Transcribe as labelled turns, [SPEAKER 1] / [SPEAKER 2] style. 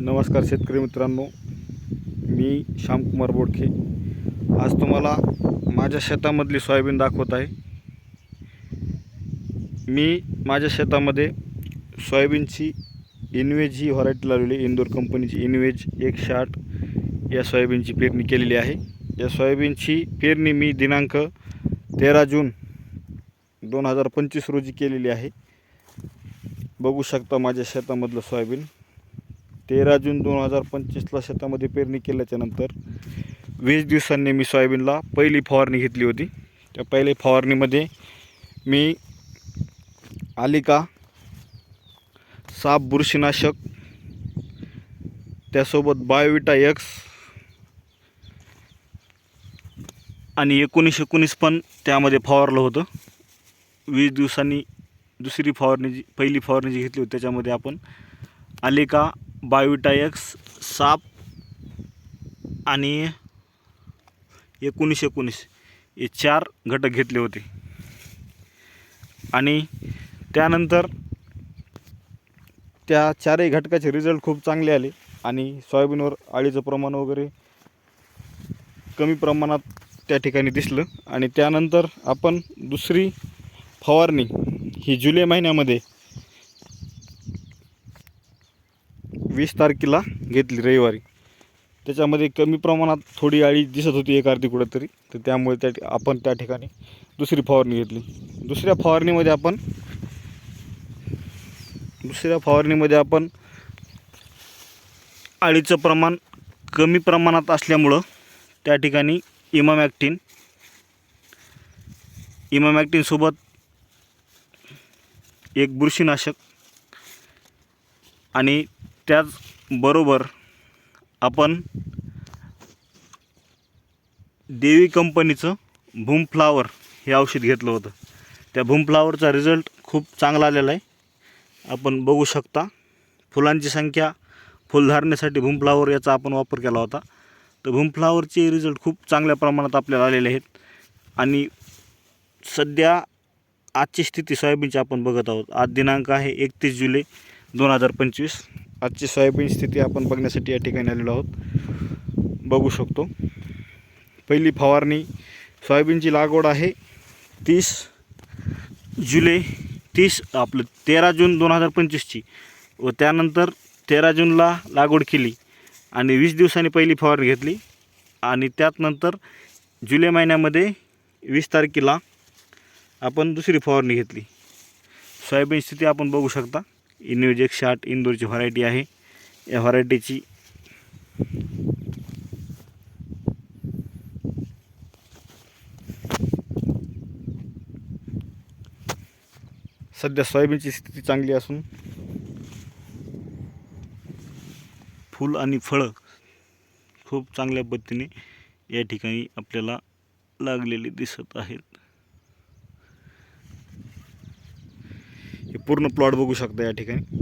[SPEAKER 1] नमस्कार शेतकरी मित्रांनो. मी श्यामकुमार बोडखे आज तुम्हाला माझ्या शेतामधली सोयाबीन दाखवत आहे. मी माझ्या शेतामध्ये सोयाबीनची इनवेज ही व्हरायटी लावलेली इंदोर कंपनीची इनवेज एकशे आठ या सोयाबीनची पेरणी केलेली आहे. या सोयाबीनची पेरणी मी दिनांक तेरा जून दोन हजार पंचवीस रोजी केलेली आहे. बघू शकता माझ्या शेतामधलं सोयाबीन. तेरा जून दोन हजार पंचवीसला शेतामध्ये पेरणी केल्याच्यानंतर वीस दिवसांनी मी सोयाबीनला पहिली फवारणी घेतली होती. त्या पहिल्या फवारणीमध्ये मी आलिका साप बुरशीनाशक त्यासोबत बायोविटा एक्स आणि एकोणीस एकोणीस पण त्यामध्ये फवारलं होतं. वीस दिवसांनी दुसरी फवारणी जी पहिली फवारणी जी घेतली होती त्याच्यामध्ये आपण आलिका बायोटायक्स साप आणि एकोणीस एकोणीस हे चार घटक घेतले होते. आणि त्यानंतर त्या चारही घटकाचे रिझल्ट खूप चांगले आले आणि सोयाबीनवर अळीचं प्रमाण वगैरे कमी प्रमाणात त्या ठिकाणी दिसलं. आणि त्यानंतर आपण दुसरी फवारणी ही जुलै महिन्यामध्ये वीस तारखेला घेतली रविवारी. त्याच्यामध्ये कमी प्रमाणात थोडी अळी दिसत होती एक अर्धी कुठंतरी. तर त्यामुळे त्या आपण त्या ठिकाणी दुसरी फवारणी घेतली. दुसऱ्या फवारणीमध्ये आपण दुसऱ्या फवारणीमध्ये आपण अळीचं प्रमाण कमी प्रमाणात असल्यामुळं त्या ठिकाणी इमामॅक्टिन इमामॅक्टिनसोबत एक बुरशीनाशक आणि त्याचबरोबर आपण देवी कंपनीचं भूमफ्लावर हे औषध घेतलं होतं. त्या भूमफ्लावरचा रिझल्ट खूप चांगला आलेला आहे. आपण बघू शकता फुलांची संख्या फुलधारणेसाठी भूमफ्लावर याचा आपण वापर केला होता. तर भूमफ्लावरचे रिझल्ट खूप चांगल्या प्रमाणात आपल्याला आलेले आहेत. आणि सध्या आजची स्थिती सोयाबीनची आपण बघत आहोत. आज दिनांक आहे एकतीस जुलै दोन हजार पंचवीस. आजची सोयाबीन स्थिती आपण बघण्यासाठी या ठिकाणी आलेलो आहोत. बघू शकतो. पहिली फवारणी सोयाबीनची लागवड आहे तीस जुलै तीस आपलं तेरा जून दोन हजार पंचवीसची व त्यानंतर तेरा जूनला लागवड केली आणि वीस दिवसांनी पहिली फवारणी घेतली आणि त्यात नंतर जुलै महिन्यामध्ये वीस तारखेला आपण दुसरी फवारणी घेतली. सोयाबीन स्थिती आपण बघू शकता. इन्यूज एकशे आठ इंदोरची व्हरायटी आहे. या व्हरायटीची सध्या सोयाबीनची स्थिती चांगली असून फूल आणि फळं खूप चांगल्या पद्धतीने या ठिकाणी आपल्याला लागलेली दिसत आहेत. हे पूर्ण प्लॉट बघू शकता या ठिकाणी.